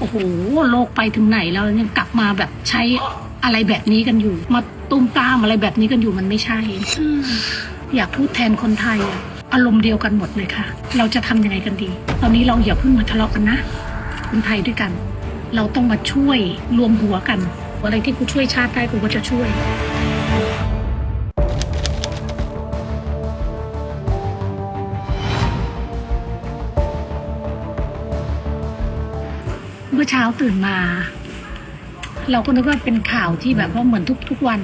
โอ้โหโลกไปถึงไหนแล้วยังกลับมาแบบใช้อะไรแบบนี้กันอยู่ มาตุ้มตามอะไรแบบนี้กันอยู่มันไม่ใช่ อยากพูดแทนคนไทยอะอารมณ์เดียวกันหมดเลยค่ะ เราจะทำยังไงกันดี ตอนนี้เราอย่าเพิ่งมาทะเลาะกันนะ คนไทยด้วยกัน เราต้องมาช่วยรวมหัวกัน อะไรที่กูช่วยชาติได้กูก็จะช่วย เมื่อเช้าตื่นมา เราก็นึกว่าเป็นข่าวที่แบบว่าเหมือนทุกทุกวัน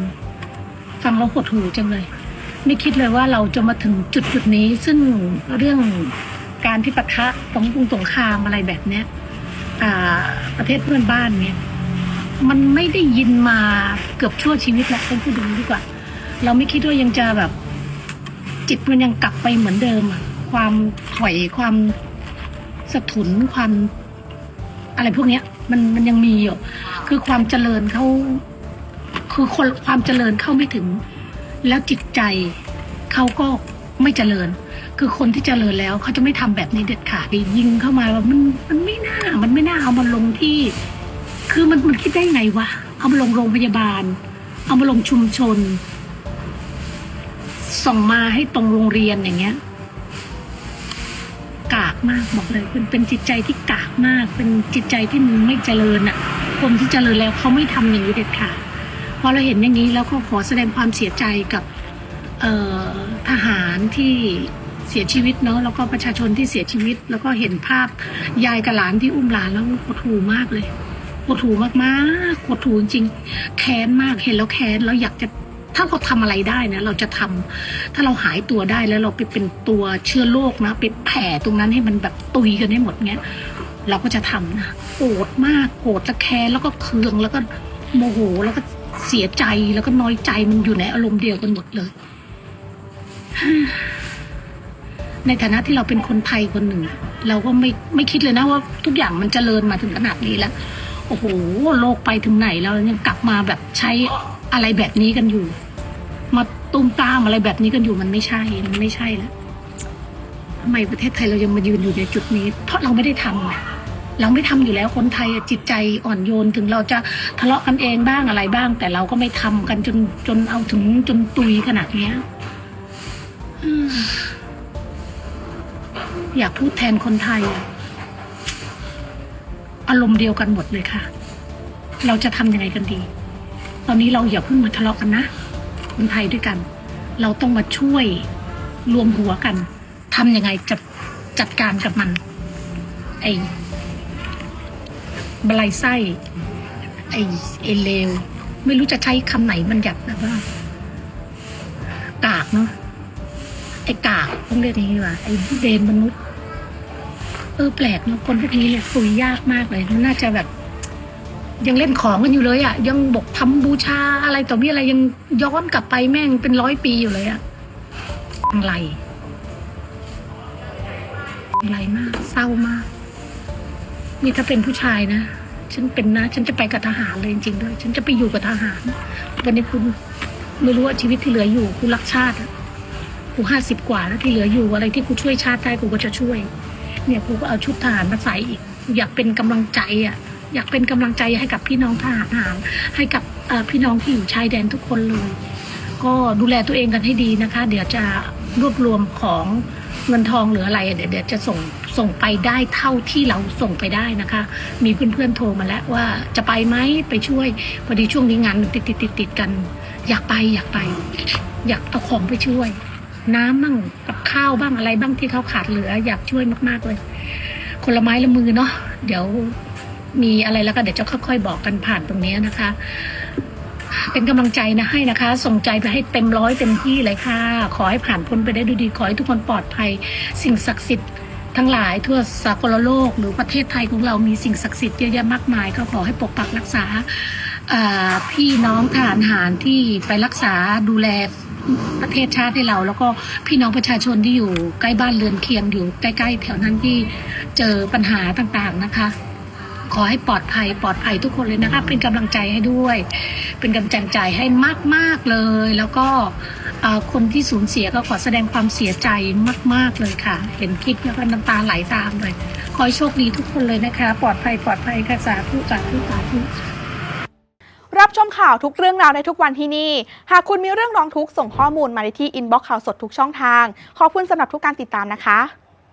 ฟังแล้วหดหูจังเลย ไม่คิดเลยว่าเราจะมาถึงจุดจุดนี้ ซึ่งเรื่องการที่ปะทะสงครามสงครามอะไรแบบเนี้ยประเทศเพื่อนบ้านเนี่ยมันไม่ได้ยินมาเกือบชั่วชีวิตแล้วต้องพูดดีดีกว่า เราไม่คิดว่ายังจะแบบ จิตมันยังกลับไปเหมือนเดิมอะความถอยความสะทุนความ อะไรพวกเนี้ยมันมันยังมีอยู่ คือความเจริญเขาคือคนความเจริญเข้าไม่ถึง แล้วจิตใจเขาก็ไม่เจริญ คือคนที่เจริญแล้วเขาจะไม่ทำแบบนี้เด็ดขาดยิงเข้ามาว่ามันมันไม่น่า มันไม่น่าเอามาลงที่ คือมันมันคิดได้ไงวะเอามาลงโรงพยาบาล เอามาลงชุมชน ส่งมาให้ตรงโรงเรียนอย่างเงี้ยากมากบอกเลยเป็นเป็นจิตใจที่กากมาก เป็นจิตใจที่มันไม่เจริญอะคนที่เจริญแล้วเขาไม่ทำอย่างนี้เด็ดขาดพอเราเห็นอย่างนี้แล้วก็ขอแสดงความเสียใจกับเออทหารที่เสียชีวิตเนาะแล้วก็ประชาชนที่เสียชีวิต แล้วก็เห็นภาพยายกับหลานที่อุ้มหลานแล้วหดหูมากเลยหดหูมากๆหดหูจริงๆแค้นมากเห็นแล้วแค้นแล้วอยากจะ ถ้าเราทำอะไรได้นะ เราจะทำถ้าเราหายตัวได้แล้วเราไปเป็นตัวเชื้อโรคนะไปแผ่ตรงนั้นให้มันแบบตุยกันให้หมดเงี้ยเราก็จะทำนะโกรธมากโกรธและแค้นแล้วก็เคืองแล้วก็โมโหแล้วก็เสียใจแล้วก็น้อยใจมันอยู่ในอารมณ์เดียวกันหมดเลย ในฐานะที่เราเป็นคนไทยคนหนึ่ง เราก็ไม่ไม่คิดเลยนะว่าทุกอย่างมันเจริญมาถึงขนาดนี้แล้วโอ้โหโลกไปถึงไหนแล้วยังกลับมาแบบใช้อะไรแบบนี้กันอยู่ ตุ้มตามอะไรแบบนี้กันอยู่มันไม่ใช่มันไม่ใช่แล้วทำไมประเทศไทยเรายังมายืนอยู่ในจุดนี้ เพราะเราไม่ได้ทำไงเราไม่ทำอยู่แล้วคนไทยจิตใจอ่อนโยนถึงเราจะทะเลาะกันเองบ้างอะไรบ้าง แต่เราก็ไม่ทำกันจนจนเอาถึงจนตุยขนาดเนี้ยอยากพูดแทนคนไทย อารมณ์เดียวกันหมดเลยค่ะ เราจะทำยังไงกันดี ตอนนี้เราอย่าเพิ่งมาทะเลาะกันนะ คนไทยด้วยกัน เราต้องมาช่วยรวมหัวกันทำยังไงจะจัดการกับมัน ไอ้บลายไส้ ไอ้ไอ้เลว ไม่รู้จะใช้คำไหนมันหยัดนะว่ากากเนาะไอ้กากต้องเรียกอย่างนี้ว่าไอ้เดนมนุษย์ เออแปลกเนาะคนพวกนี้เนี่ยคุยยากมากเลยมันน่าจะแบบ ยังเล่นของกันอยู่เลยอะ่ะ ยังบอกทำบูชาอะไรต่อมีอะไรยังย้อนกลับไปแม่งเป็นร้อยปีอยู่เลยอะ่ะอะไรอะไรมาก เศร้ามาก นี่ถ้าเป็นผู้ชายนะฉันเป็นนะ ฉันจะไปกับทหารเลยจริงๆด้วย ฉันจะไปอยู่กับทหาร วันนี้คุณไม่รู้ว่าชีวิตที่เหลืออยู่กูรักชาติกูห้าสิบกว่าแล้วที่เหลืออยู่อะไรที่กูช่วยชาติได้กูก็จะช่วย เนี่ยกูก็เอาชุดทหารมาใส่อีกอยากเป็นกำลังใจอะ อยากเป็นกำลังใจให้กับพี่น้องทหารให้กับพี่น้องที่อยู่ชายแดนทุกคนเลย ก็ดูแลตัวเองกันให้ดีนะคะ เดี๋ยวจะรวบรวมของเงินทองหรืออะไรเดี๋ยวเดี๋ยวจะส่งส่งไปได้เท่าที่เราส่งไปได้นะคะ มีเพื่อนๆโทรมาแล้วว่าจะไปไหมไปช่วยพอดีช่วงนี้งานมันติดติดติดติดๆกัน อยากไปอยากไป อยากเอาของไปช่วย น้ำบ้างกับข้าวบ้างอะไรบ้างที่เขาขาดเหลือ อยากช่วยมากๆเลย คนละไม้ละมือเนาะเดี๋ยว มีอะไรแล้วก็เดี๋ยวจะค่อย ๆ บอกกันผ่านตรงนี้นะคะ เป็นกำลังใจนะให้นะคะ ส่งใจไปให้เต็มร้อยเต็มที่เลยค่ะ ขอให้ผ่านพ้นไปได้ด้วยดีขอให้ทุกคนปลอดภัย สิ่งศักดิ์สิทธิ์ทั้งหลายทั่วสากลโลก หรือประเทศไทยของเรามีสิ่งศักดิ์สิทธิ์เยอะแยะมากมาย ก็ขอให้ปกปักรักษาอ่าพี่น้องทหารหารที่ไปรักษาดูแลประเทศชาติให้เรา แล้วก็พี่น้องประชาชนที่อยู่ใกล้บ้านเรือนเคียงอยู่ใกล้ ๆ แถวนั้นที่เจอปัญหาต่างๆนะคะ ขอให้ปลอดภัยปลอดภัยทุกคนเลยนะคะ เป็นกำลังใจให้ด้วย เป็นกำลังใจให้มาก ๆ เลย แล้วก็คนที่สูญเสียก็ขอแสดงความเสียใจมาก ๆ เลยค่ะ เห็นคลิปแล้วก็น้ำตาไหลตามเลย ขอโชคดีทุกคนเลยนะคะ ปลอดภัยปลอดภัยค่ะสาธุสาธุสาธุรับชมข่าวทุกเรื่องราวในทุกวันที่นี่ หากคุณมีเรื่องร้องทุกข์ส่งข้อมูลมาในที่อินบ็อกซ์ข่าวสดทุกช่องทาง ขอบคุณสำหรับทุกการติดตามนะคะ